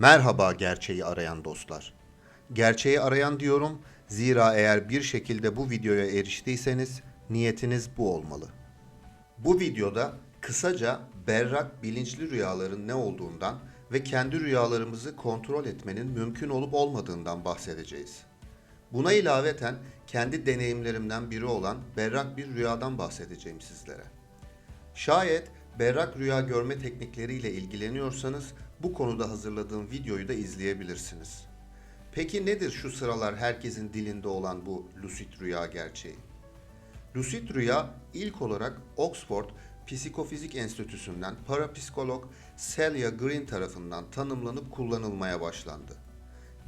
Merhaba gerçeği arayan dostlar. Gerçeği arayan diyorum zira eğer bir şekilde bu videoya eriştiyseniz niyetiniz bu olmalı. Bu videoda kısaca berrak bilinçli rüyaların ne olduğundan ve kendi rüyalarımızı kontrol etmenin mümkün olup olmadığından bahsedeceğiz. Buna ilaveten kendi deneyimlerimden biri olan berrak bir rüyadan bahsedeceğim sizlere. Şayet berrak rüya görme teknikleriyle ilgileniyorsanız bu konuda hazırladığım videoyu da izleyebilirsiniz. Peki nedir şu sıralar herkesin dilinde olan bu lucid rüya gerçeği? Lucid rüya ilk olarak Oxford Psikofizik Enstitüsü'nden parapsikolog Celia Green tarafından tanımlanıp kullanılmaya başlandı.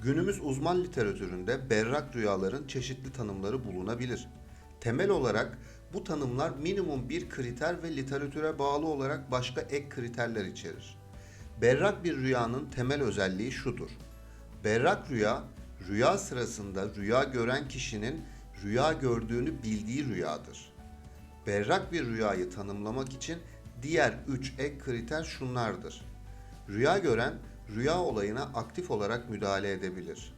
Günümüz uzman literatüründe berrak rüyaların çeşitli tanımları bulunabilir. Temel olarak bu tanımlar minimum bir kriter ve literatüre bağlı olarak başka ek kriterler içerir. Berrak bir rüyanın temel özelliği şudur. Berrak rüya, rüya sırasında rüya gören kişinin rüya gördüğünü bildiği rüyadır. Berrak bir rüyayı tanımlamak için diğer 3 ek kriter şunlardır. Rüya gören rüya olayına aktif olarak müdahale edebilir.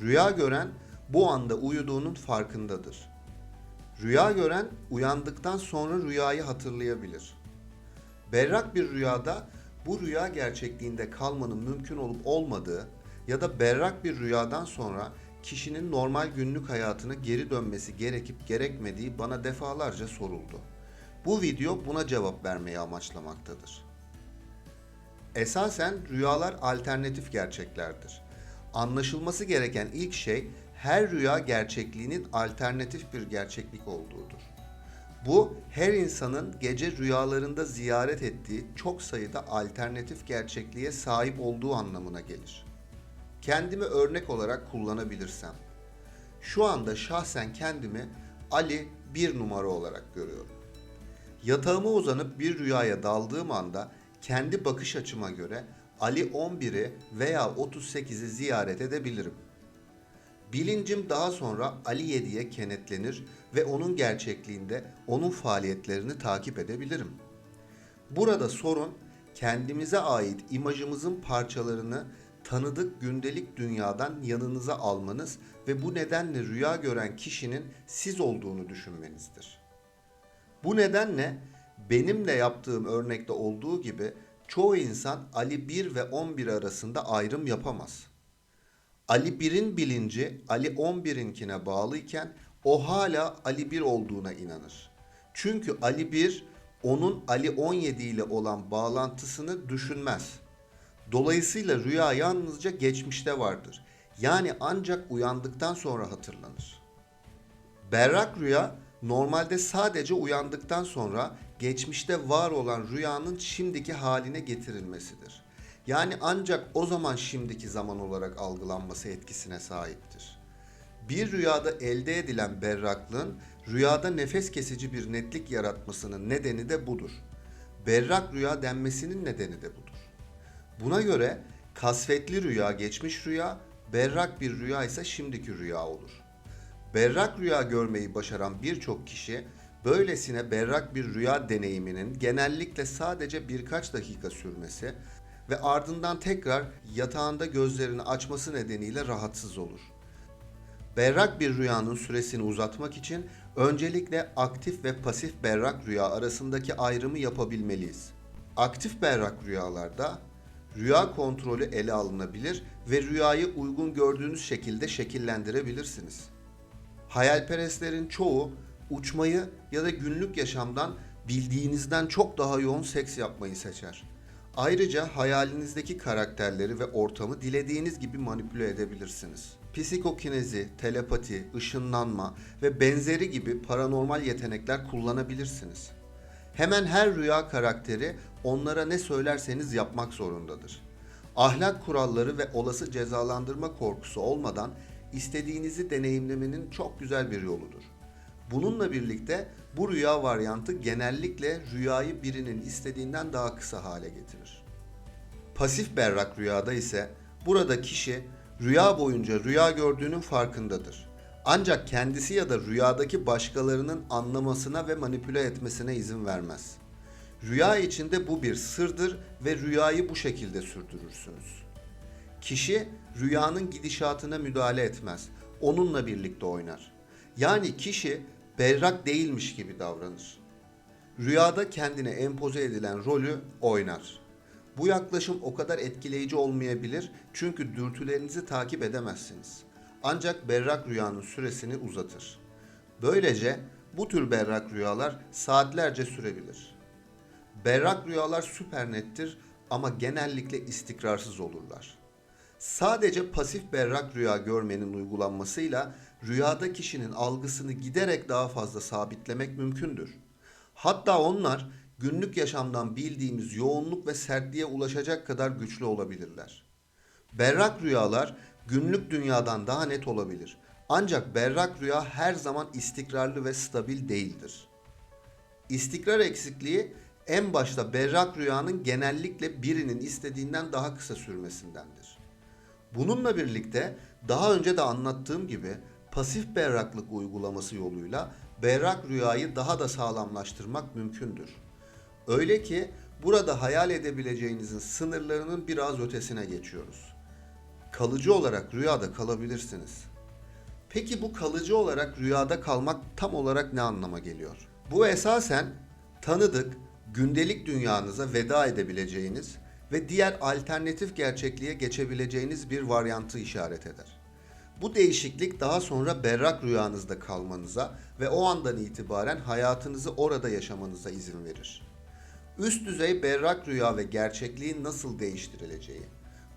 Rüya gören bu anda uyuduğunun farkındadır. Rüya gören uyandıktan sonra rüyayı hatırlayabilir. Berrak bir rüyada bu rüya gerçekliğinde kalmanın mümkün olup olmadığı ya da berrak bir rüyadan sonra kişinin normal günlük hayatına geri dönmesi gerekip gerekmediği bana defalarca soruldu. Bu video buna cevap vermeyi amaçlamaktadır. Esasen rüyalar alternatif gerçeklerdir. Anlaşılması gereken ilk şey her rüya gerçekliğinin alternatif bir gerçeklik olduğudur. Bu her insanın gece rüyalarında ziyaret ettiği çok sayıda alternatif gerçekliğe sahip olduğu anlamına gelir. Kendimi örnek olarak kullanabilirsem. Şu anda şahsen kendimi Ali bir numara olarak görüyorum. Yatağıma uzanıp bir rüyaya daldığım anda kendi bakış açıma göre Ali 11'i veya 38'i ziyaret edebilirim. Bilincim daha sonra Ali 7'ye kenetlenir ve onun gerçekliğinde onun faaliyetlerini takip edebilirim. Burada sorun kendimize ait imajımızın parçalarını tanıdık gündelik dünyadan yanınıza almanız ve bu nedenle rüya gören kişinin siz olduğunu düşünmenizdir. Bu nedenle benim de yaptığım örnekte olduğu gibi çoğu insan Ali 1 ve 11 arasında ayrım yapamaz. Ali 1'in bilinci Ali 11'inkine bağlıyken o hala Ali 1 olduğuna inanır. Çünkü Ali 1 onun Ali 17 ile olan bağlantısını düşünmez. Dolayısıyla rüya yalnızca geçmişte vardır. Yani ancak uyandıktan sonra hatırlanır. Berrak rüya normalde sadece uyandıktan sonra geçmişte var olan rüyanın şimdiki haline getirilmesidir. Yani ancak o zaman şimdiki zaman olarak algılanması etkisine sahiptir. Bir rüyada elde edilen berraklığın rüyada nefes kesici bir netlik yaratmasının nedeni de budur. Berrak rüya denmesinin nedeni de budur. Buna göre kasvetli rüya geçmiş rüya, berrak bir rüya ise şimdiki rüya olur. Berrak rüya görmeyi başaran birçok kişi böylesine berrak bir rüya deneyiminin genellikle sadece birkaç dakika sürmesi ve ardından tekrar yatağında gözlerini açması nedeniyle rahatsız olur. Berrak bir rüyanın süresini uzatmak için öncelikle aktif ve pasif berrak rüya arasındaki ayrımı yapabilmeliyiz. Aktif berrak rüyalarda rüya kontrolü ele alınabilir ve rüyayı uygun gördüğünüz şekilde şekillendirebilirsiniz. Hayalperestlerin çoğu uçmayı ya da günlük yaşamdan bildiğinizden çok daha yoğun seks yapmayı seçer. Ayrıca hayalinizdeki karakterleri ve ortamı dilediğiniz gibi manipüle edebilirsiniz. Psikokinezi, telepati, ışınlanma ve benzeri gibi paranormal yetenekler kullanabilirsiniz. Hemen her rüya karakteri onlara ne söylerseniz yapmak zorundadır. Ahlak kuralları ve olası cezalandırma korkusu olmadan istediğinizi deneyimlemenin çok güzel bir yoludur. Bununla birlikte bu rüya varyantı genellikle rüyayı birinin istediğinden daha kısa hale getirir. Pasif berrak rüyada ise burada kişi rüya boyunca rüya gördüğünün farkındadır. Ancak kendisi ya da rüyadaki başkalarının anlamasına ve manipüle etmesine izin vermez. Rüya içinde bu bir sırdır ve rüyayı bu şekilde sürdürürsünüz. Kişi rüyanın gidişatına müdahale etmez. Onunla birlikte oynar. Yani kişi berrak değilmiş gibi davranır. Rüyada kendine empoze edilen rolü oynar. Bu yaklaşım o kadar etkileyici olmayabilir çünkü dürtülerinizi takip edemezsiniz. Ancak berrak rüyanın süresini uzatır. Böylece bu tür berrak rüyalar saatlerce sürebilir. Berrak rüyalar süper nettir ama genellikle istikrarsız olurlar. Sadece pasif berrak rüya görmenin uygulanmasıyla rüyada kişinin algısını giderek daha fazla sabitlemek mümkündür. Hatta onlar günlük yaşamdan bildiğimiz yoğunluk ve sertliğe ulaşacak kadar güçlü olabilirler. Berrak rüyalar günlük dünyadan daha net olabilir. Ancak berrak rüya her zaman istikrarlı ve stabil değildir. İstikrar eksikliği en başta berrak rüyanın genellikle birinin istediğinden daha kısa sürmesindendir. Bununla birlikte daha önce de anlattığım gibi pasif berraklık uygulaması yoluyla berrak rüyayı daha da sağlamlaştırmak mümkündür. Öyle ki burada hayal edebileceğinizin sınırlarının biraz ötesine geçiyoruz. Kalıcı olarak rüyada kalabilirsiniz. Peki bu kalıcı olarak rüyada kalmak tam olarak ne anlama geliyor? Bu esasen tanıdık, gündelik dünyanıza veda edebileceğiniz ve diğer alternatif gerçekliğe geçebileceğiniz bir varyantı işaret eder. Bu değişiklik daha sonra berrak rüyanızda kalmanıza ve o andan itibaren hayatınızı orada yaşamanıza izin verir. Üst düzey berrak rüya ve gerçekliğin nasıl değiştirileceği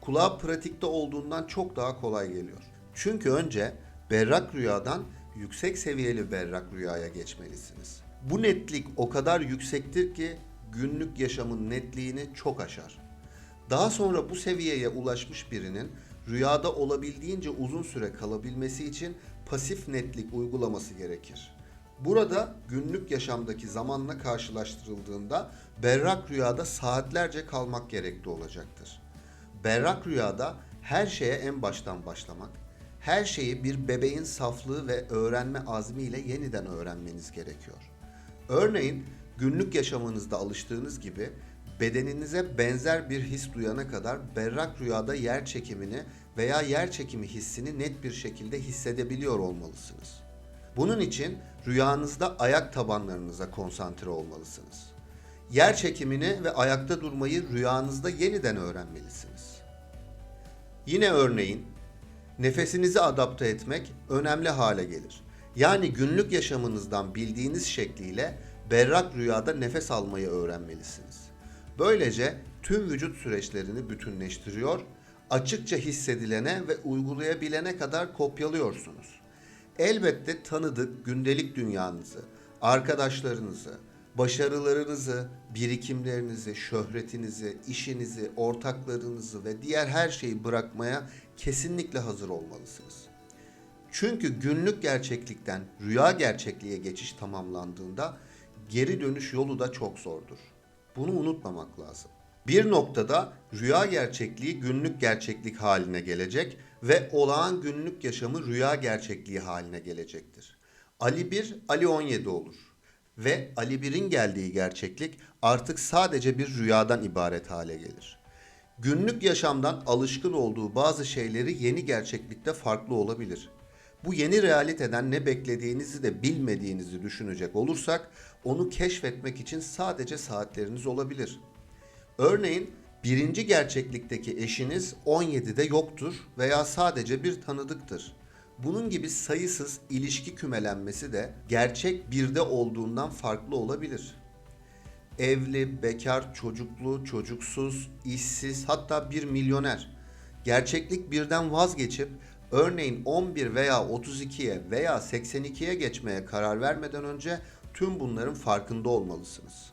kulağa pratikte olduğundan çok daha kolay geliyor. Çünkü önce berrak rüyadan yüksek seviyeli berrak rüyaya geçmelisiniz. Bu netlik o kadar yüksektir ki günlük yaşamın netliğini çok aşar. Daha sonra bu seviyeye ulaşmış birinin rüyada olabildiğince uzun süre kalabilmesi için pasif netlik uygulaması gerekir. Burada günlük yaşamdaki zamanla karşılaştırıldığında berrak rüyada saatlerce kalmak gerekli olacaktır. Berrak rüyada her şeye en baştan başlamak, her şeyi bir bebeğin saflığı ve öğrenme azmiyle yeniden öğrenmeniz gerekiyor. Örneğin günlük yaşamınızda alıştığınız gibi bedeninize benzer bir his duyana kadar berrak rüyada yer çekimini veya yer çekimi hissini net bir şekilde hissedebiliyor olmalısınız. Bunun için rüyanızda ayak tabanlarınıza konsantre olmalısınız. Yer çekimini ve ayakta durmayı rüyanızda yeniden öğrenmelisiniz. Yine örneğin nefesinizi adapte etmek önemli hale gelir. Yani günlük yaşamınızdan bildiğiniz şekliyle berrak rüyada nefes almayı öğrenmelisiniz. Böylece tüm vücut süreçlerini bütünleştiriyor, açıkça hissedilene ve uygulayabilene kadar kopyalıyorsunuz. Elbette tanıdık gündelik dünyanızı, arkadaşlarınızı, başarılarınızı, birikimlerinizi, şöhretinizi, işinizi, ortaklarınızı ve diğer her şeyi bırakmaya kesinlikle hazır olmalısınız. Çünkü günlük gerçeklikten rüya gerçekliğe geçiş tamamlandığında geri dönüş yolu da çok zordur. Bunu unutmamak lazım. Bir noktada rüya gerçekliği günlük gerçeklik haline gelecek ve olağan günlük yaşamı rüya gerçekliği haline gelecektir. Ali 1, Ali 17 olur. Ve Ali 1'in geldiği gerçeklik artık sadece bir rüyadan ibaret hale gelir. Günlük yaşamdan alışkın olduğu bazı şeyleri yeni gerçeklikte farklı olabilir. Bu yeni realiteden ne beklediğinizi de bilmediğinizi düşünecek olursak onu keşfetmek için sadece saatleriniz olabilir. Örneğin birinci gerçeklikteki eşiniz 17'de yoktur veya sadece bir tanıdıktır. Bunun gibi sayısız ilişki kümelenmesi de gerçek birde olduğundan farklı olabilir. Evli, bekar, çocuklu, çocuksuz, işsiz hatta bir milyoner. Gerçeklik birden vazgeçip örneğin 11 veya 32'ye veya 82'ye geçmeye karar vermeden önce tüm bunların farkında olmalısınız.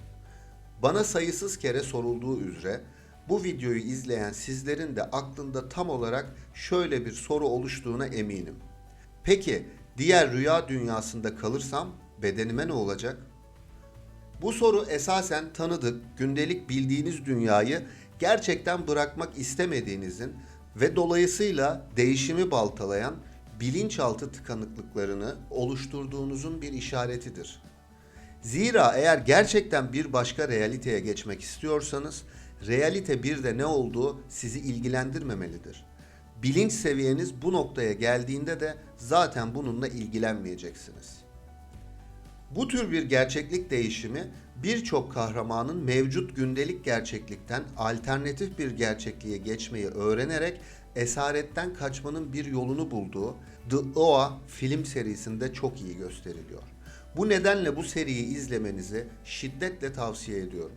Bana sayısız kere sorulduğu üzere bu videoyu izleyen sizlerin de aklında tam olarak şöyle bir soru oluştuğuna eminim. Peki diğer rüya dünyasında kalırsam bedenime ne olacak? Bu soru esasen tanıdık, gündelik bildiğiniz dünyayı gerçekten bırakmak istemediğinizin ve dolayısıyla değişimi baltalayan bilinçaltı tıkanıklıklarını oluşturduğunuzun bir işaretidir. Zira eğer gerçekten bir başka realiteye geçmek istiyorsanız, realite bir de ne olduğu sizi ilgilendirmemelidir. Bilinç seviyeniz bu noktaya geldiğinde de zaten bununla ilgilenmeyeceksiniz. Bu tür bir gerçeklik değişimi birçok kahramanın mevcut gündelik gerçeklikten alternatif bir gerçekliğe geçmeyi öğrenerek esaretten kaçmanın bir yolunu bulduğu The Oa film serisinde çok iyi gösteriliyor. Bu nedenle bu seriyi izlemenizi şiddetle tavsiye ediyorum.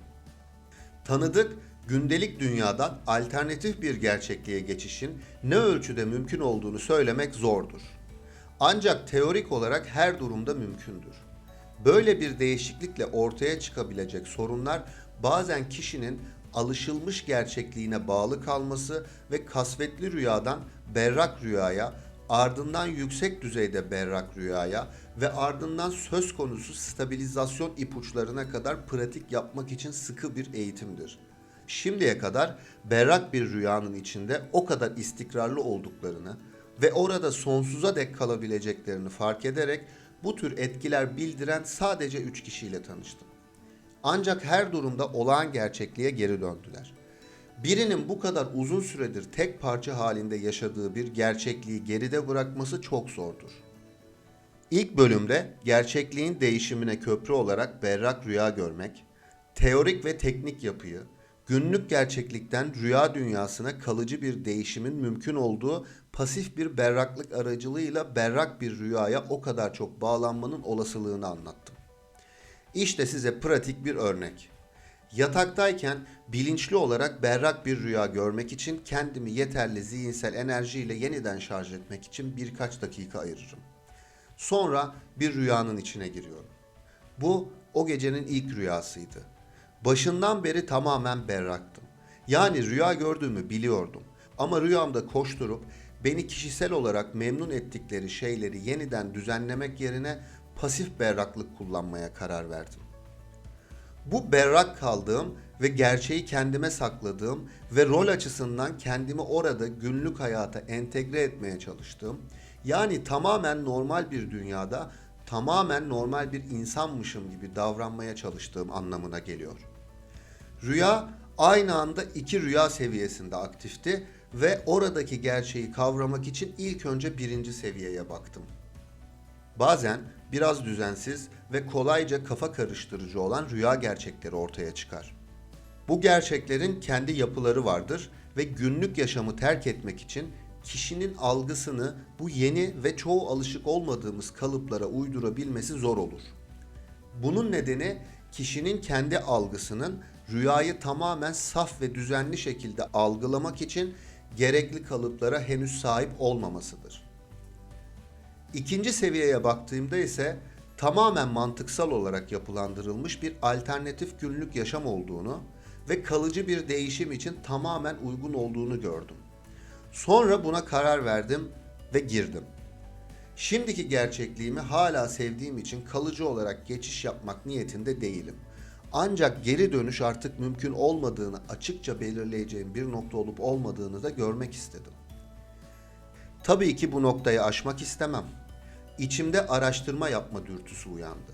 Tanıdık, gündelik dünyadan alternatif bir gerçekliğe geçişin ne ölçüde mümkün olduğunu söylemek zordur. Ancak teorik olarak her durumda mümkündür. Böyle bir değişiklikle ortaya çıkabilecek sorunlar bazen kişinin alışılmış gerçekliğine bağlı kalması ve kasvetli rüyadan berrak rüyaya, ardından yüksek düzeyde berrak rüyaya ve ardından söz konusu stabilizasyon ipuçlarına kadar pratik yapmak için sıkı bir eğitimdir. Şimdiye kadar berrak bir rüyanın içinde o kadar istikrarlı olduklarını ve orada sonsuza dek kalabileceklerini fark ederek bu tür etkiler bildiren sadece 3 kişiyle tanıştım. Ancak her durumda olağan gerçekliğe geri döndüler. Birinin bu kadar uzun süredir tek parça halinde yaşadığı bir gerçekliği geride bırakması çok zordur. İlk bölümde gerçekliğin değişimine köprü olarak berrak rüya görmek, teorik ve teknik yapıyı, günlük gerçeklikten rüya dünyasına kalıcı bir değişimin mümkün olduğu pasif bir berraklık aracılığıyla berrak bir rüyaya o kadar çok bağlanmanın olasılığını anlattım. İşte size pratik bir örnek. Yataktayken bilinçli olarak berrak bir rüya görmek için kendimi yeterli zihinsel enerjiyle yeniden şarj etmek için birkaç dakika ayırırım. Sonra bir rüyanın içine giriyorum. Bu o gecenin ilk rüyasıydı. Başından beri tamamen berraktım. Yani rüya gördüğümü biliyordum. Ama rüyamda koşturup beni kişisel olarak memnun ettikleri şeyleri yeniden düzenlemek yerine pasif berraklık kullanmaya karar verdim. Bu berrak kaldığım ve gerçeği kendime sakladığım ve rol açısından kendimi orada günlük hayata entegre etmeye çalıştığım, yani tamamen normal bir dünyada tamamen normal bir insanmışım gibi davranmaya çalıştığım anlamına geliyor. Rüya aynı anda iki rüya seviyesinde aktifti ve oradaki gerçeği kavramak için ilk önce birinci seviyeye baktım. Bazen biraz düzensiz ve kolayca kafa karıştırıcı olan rüya gerçekleri ortaya çıkar. Bu gerçeklerin kendi yapıları vardır ve günlük yaşamı terk etmek için kişinin algısını bu yeni ve çoğu alışık olmadığımız kalıplara uydurabilmesi zor olur. Bunun nedeni kişinin kendi algısının rüyayı tamamen saf ve düzenli şekilde algılamak için gerekli kalıplara henüz sahip olmamasıdır. İkinci seviyeye baktığımda ise tamamen mantıksal olarak yapılandırılmış bir alternatif günlük yaşam olduğunu ve kalıcı bir değişim için tamamen uygun olduğunu gördüm. Sonra buna karar verdim ve girdim. Şimdiki gerçekliğimi hala sevdiğim için kalıcı olarak geçiş yapmak niyetinde değilim. Ancak geri dönüş artık mümkün olmadığını açıkça belirleyeceğim bir nokta olup olmadığını da görmek istedim. Tabii ki bu noktayı aşmak istemem. İçimde araştırma yapma dürtüsü uyandı.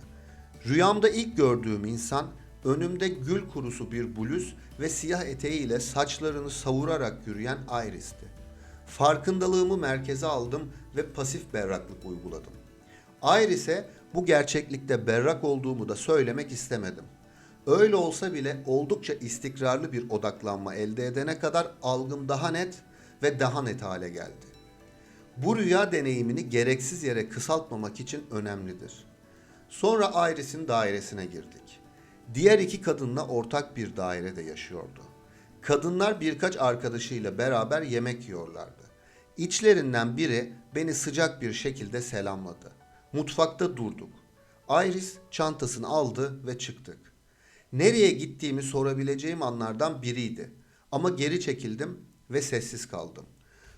Rüyamda ilk gördüğüm insan önümde gül kurusu bir bluz ve siyah eteğiyle saçlarını savurarak yürüyen Iris'ti. Farkındalığımı merkeze aldım ve pasif berraklık uyguladım. Iris'e bu gerçeklikte berrak olduğumu da söylemek istemedim. Öyle olsa bile oldukça istikrarlı bir odaklanma elde edene kadar algım daha net ve daha net hale geldi. Bu rüya deneyimini gereksiz yere kısaltmamak için önemlidir. Sonra Iris'in dairesine girdik. Diğer iki kadınla ortak bir dairede yaşıyordu. Kadınlar birkaç arkadaşıyla beraber yemek yiyorlardı. İçlerinden biri beni sıcak bir şekilde selamladı. Mutfakta durduk. Iris çantasını aldı ve çıktık. Nereye gittiğimi sorabileceğim anlardan biriydi. Ama geri çekildim ve sessiz kaldım.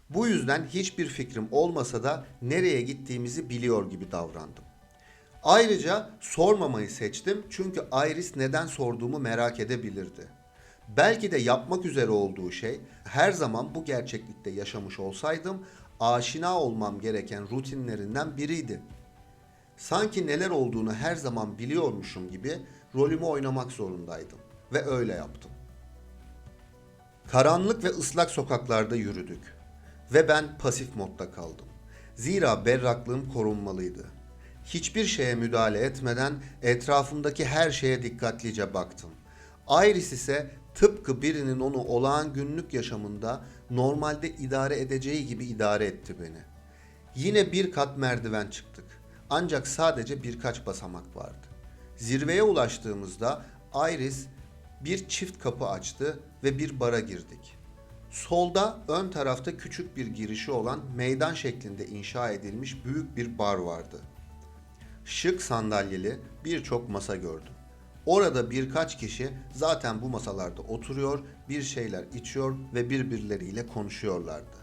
Bu yüzden hiçbir fikrim olmasa da nereye gittiğimizi biliyor gibi davrandım. Ayrıca sormamayı seçtim çünkü Iris neden sorduğumu merak edebilirdi. Belki de yapmak üzere olduğu şey her zaman bu gerçeklikte yaşamış olsaydım aşina olmam gereken rutinlerinden biriydi. Sanki neler olduğunu her zaman biliyormuşum gibi rolümü oynamak zorundaydım ve öyle yaptım. Karanlık ve ıslak sokaklarda yürüdük. ve ben pasif modda kaldım. Zira berraklığım korunmalıydı. Hiçbir şeye müdahale etmeden etrafımdaki her şeye dikkatlice baktım. Iris ise tıpkı birinin onu olağan günlük yaşamında normalde idare edeceği gibi idare etti beni. Yine bir kat merdiven çıktık. Ancak sadece birkaç basamak vardı. Zirveye ulaştığımızda Iris bir çift kapı açtı ve bir bara girdik. Solda ön tarafta küçük bir girişi olan meydan şeklinde inşa edilmiş büyük bir bar vardı. Şık sandalyeli birçok masa gördüm. Orada birkaç kişi zaten bu masalarda oturuyor, bir şeyler içiyor ve birbirleriyle konuşuyorlardı.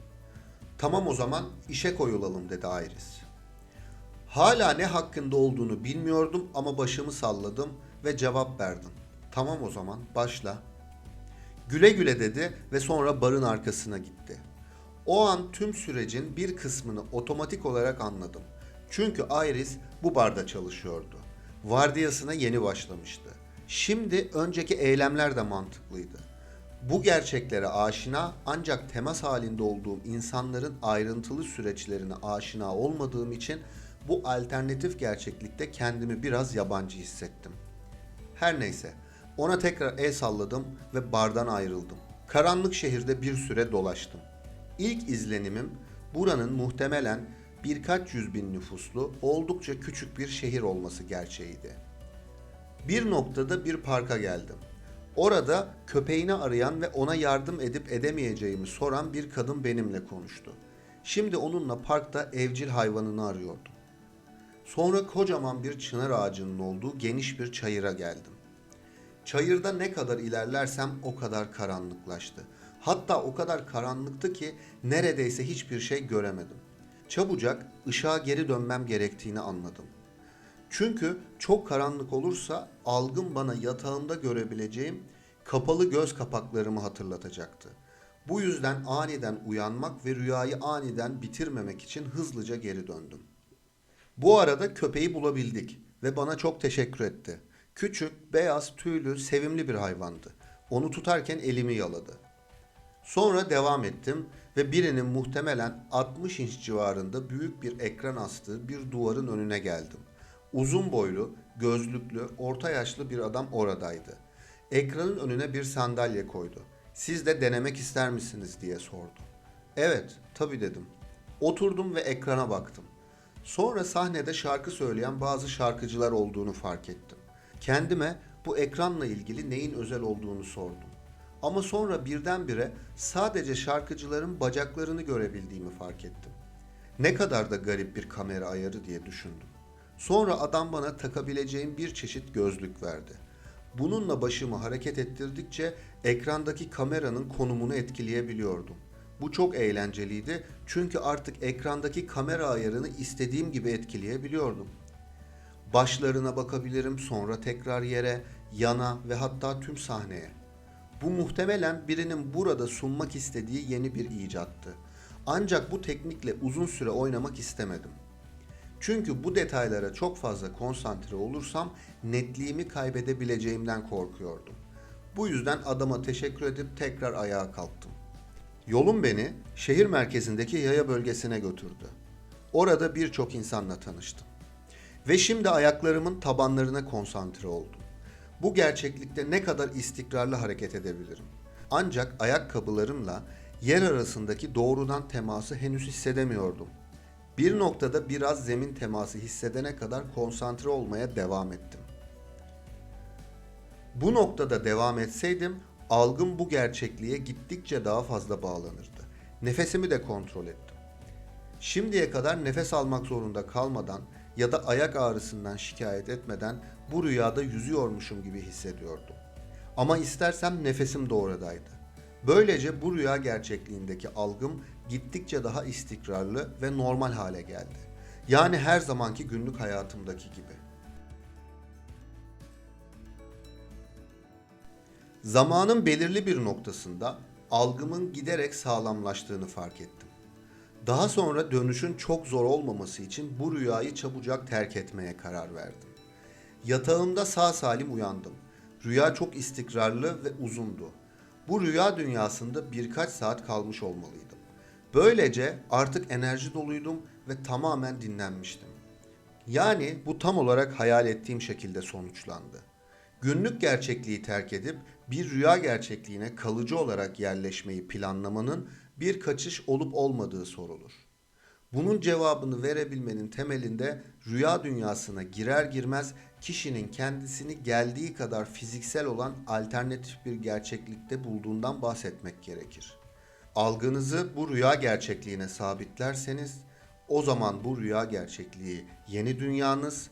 Tamam o zaman işe koyulalım dedi Iris. Hala ne hakkında olduğunu bilmiyordum ama başımı salladım ve cevap verdim. Tamam o zaman başla. Güle güle dedi ve sonra barın arkasına gitti. O an tüm sürecin bir kısmını otomatik olarak anladım. Çünkü Iris bu barda çalışıyordu. Vardiyasına yeni başlamıştı. Şimdi önceki eylemler de mantıklıydı. Bu gerçeklere aşina ancak temas halinde olduğum insanların ayrıntılı süreçlerine aşina olmadığım için bu alternatif gerçeklikte kendimi biraz yabancı hissettim. Her neyse, ona tekrar el salladım ve bardan ayrıldım. Karanlık şehirde bir süre dolaştım. İlk izlenimim buranın muhtemelen birkaç yüz bin nüfuslu oldukça küçük bir şehir olması gerçeğiydi. Bir noktada bir parka geldim. Orada köpeğini arayan ve ona yardım edip edemeyeceğimi soran bir kadın benimle konuştu. Şimdi onunla parkta evcil hayvanını arıyordum. Sonra kocaman bir çınar ağacının olduğu geniş bir çayıra geldim. Çayırda ne kadar ilerlersem o kadar karanlıklaştı. Hatta o kadar karanlıktı ki neredeyse hiçbir şey göremedim. Çabucak ışığa geri dönmem gerektiğini anladım. Çünkü çok karanlık olursa algım bana yatağımda görebileceğim kapalı göz kapaklarımı hatırlatacaktı. Bu yüzden aniden uyanmak ve rüyayı aniden bitirmemek için hızlıca geri döndüm. Bu arada köpeği bulabildik ve bana çok teşekkür etti. Küçük, beyaz, tüylü, sevimli bir hayvandı. Onu tutarken elimi yaladı. Sonra devam ettim ve birinin muhtemelen 60 inç civarında büyük bir ekran astığı bir duvarın önüne geldim. Uzun boylu, gözlüklü, orta yaşlı bir adam oradaydı. Ekranın önüne bir sandalye koydu. Siz de denemek ister misiniz diye sordu. Evet, tabii dedim. Oturdum ve ekrana baktım. Sonra sahnede şarkı söyleyen bazı şarkıcılar olduğunu fark ettim. Kendime bu ekranla ilgili neyin özel olduğunu sordum. Ama sonra birdenbire sadece şarkıcıların bacaklarını görebildiğimi fark ettim. Ne kadar da garip bir kamera ayarı diye düşündüm. Sonra adam bana takabileceğim bir çeşit gözlük verdi. Bununla başımı hareket ettirdikçe ekrandaki kameranın konumunu etkileyebiliyordum. Bu çok eğlenceliydi çünkü artık ekrandaki kamera ayarını istediğim gibi etkileyebiliyordum. Başlarına bakabilirim, sonra tekrar yere, yana ve hatta tüm sahneye. Bu muhtemelen birinin burada sunmak istediği yeni bir icattı. Ancak bu teknikle uzun süre oynamak istemedim. Çünkü bu detaylara çok fazla konsantre olursam netliğimi kaybedebileceğimden korkuyordum. Bu yüzden adama teşekkür edip tekrar ayağa kalktım. Yolum beni şehir merkezindeki yaya bölgesine götürdü. Orada birçok insanla tanıştım. Ve şimdi ayaklarımın tabanlarına konsantre oldum. Bu gerçeklikte ne kadar istikrarlı hareket edebilirim. Ancak ayakkabılarımla yer arasındaki doğrudan teması henüz hissedemiyordum. Bir noktada biraz zemin teması hissedene kadar konsantre olmaya devam ettim. Bu noktada devam etseydim algım bu gerçekliğe gittikçe daha fazla bağlanırdı. Nefesimi de kontrol ettim. Şimdiye kadar nefes almak zorunda kalmadan ya da ayak ağrısından şikayet etmeden bu rüyada yüzüyormuşum gibi hissediyordum. Ama istersem nefesim de oradaydı. Böylece bu rüya gerçekliğindeki algım gittikçe daha istikrarlı ve normal hale geldi. Yani her zamanki günlük hayatımdaki gibi. Zamanın belirli bir noktasında algımın giderek sağlamlaştığını fark ettim. Daha sonra dönüşün çok zor olmaması için bu rüyayı çabucak terk etmeye karar verdim. Yatağımda sağ salim uyandım. Rüya çok istikrarlı ve uzundu. Bu rüya dünyasında birkaç saat kalmış olmalıydım. Böylece artık enerji doluydum ve tamamen dinlenmiştim. Yani bu tam olarak hayal ettiğim şekilde sonuçlandı. Günlük gerçekliği terk edip bir rüya gerçekliğine kalıcı olarak yerleşmeyi planlamanın bir kaçış olup olmadığı sorulur. Bunun cevabını verebilmenin temelinde rüya dünyasına girer girmez kişinin kendisini geldiği kadar fiziksel olan alternatif bir gerçeklikte bulduğundan bahsetmek gerekir. Algınızı bu rüya gerçekliğine sabitlerseniz o zaman bu rüya gerçekliği yeni dünyanız,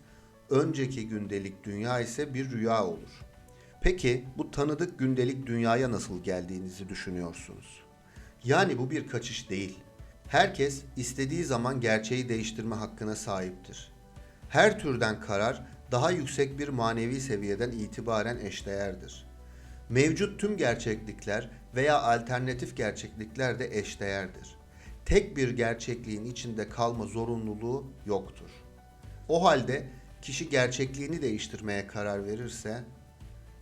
önceki gündelik dünya ise bir rüya olur. Peki bu tanıdık gündelik dünyaya nasıl geldiğinizi düşünüyorsunuz? Yani bu bir kaçış değil. Herkes istediği zaman gerçeği değiştirme hakkına sahiptir. Her türden karar daha yüksek bir manevi seviyeden itibaren eşdeğerdir. Mevcut tüm gerçeklikler veya alternatif gerçeklikler de eşdeğerdir. Tek bir gerçekliğin içinde kalma zorunluluğu yoktur. O halde kişi gerçekliğini değiştirmeye karar verirse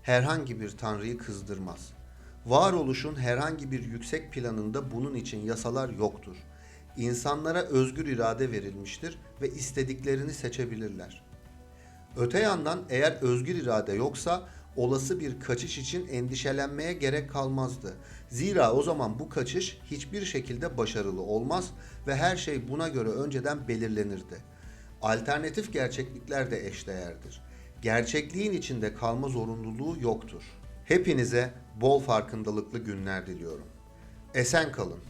herhangi bir tanrıyı kızdırmaz. Varoluşun herhangi bir yüksek planında bunun için yasalar yoktur. İnsanlara özgür irade verilmiştir ve istediklerini seçebilirler. Öte yandan eğer özgür irade yoksa olası bir kaçış için endişelenmeye gerek kalmazdı. Zira o zaman bu kaçış hiçbir şekilde başarılı olmaz ve her şey buna göre önceden belirlenirdi. Alternatif gerçeklikler de eşdeğerdir. Gerçekliğin içinde kalma zorunluluğu yoktur. Hepinize bol farkındalıklı günler diliyorum. Esen kalın.